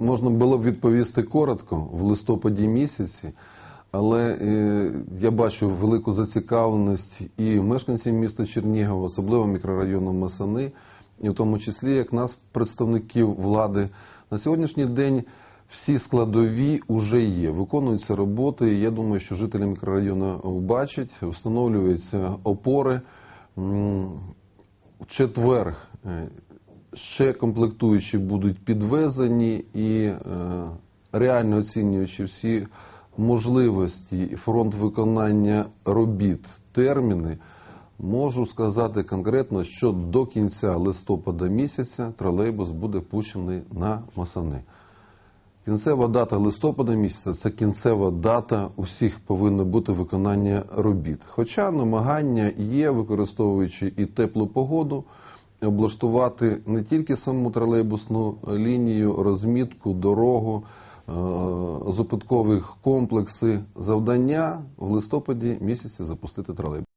можна було б відповісти коротко в листопаді місяці, але е, я бачу велику зацікавленість і мешканців міста Чернігова, особливо мікрорайону Масани, і в тому числі як нас, представників влади. На сьогоднішній день всі складові вже є, виконуються роботи. Я думаю, що жителі мікрорайону бачать, встановлюються опори. В четвер е, ще комплектуючі будуть підвезені і е, реально оцінюючи всі можливості і фронт виконання робіт, терміни, можу сказати конкретно, що до кінця листопада місяця тролейбус буде пущений на Масани. Кінцева дата листопада місяця це кінцева дата усіх повинно бути виконання робіт. Хоча намагання є, використовуючи і теплу погоду, облаштувати не тільки саму тролейбусну лінію, розмітку, дорогу, е, зупинкових комплекси. Завдання в листопаді місяці запустити тролейбус.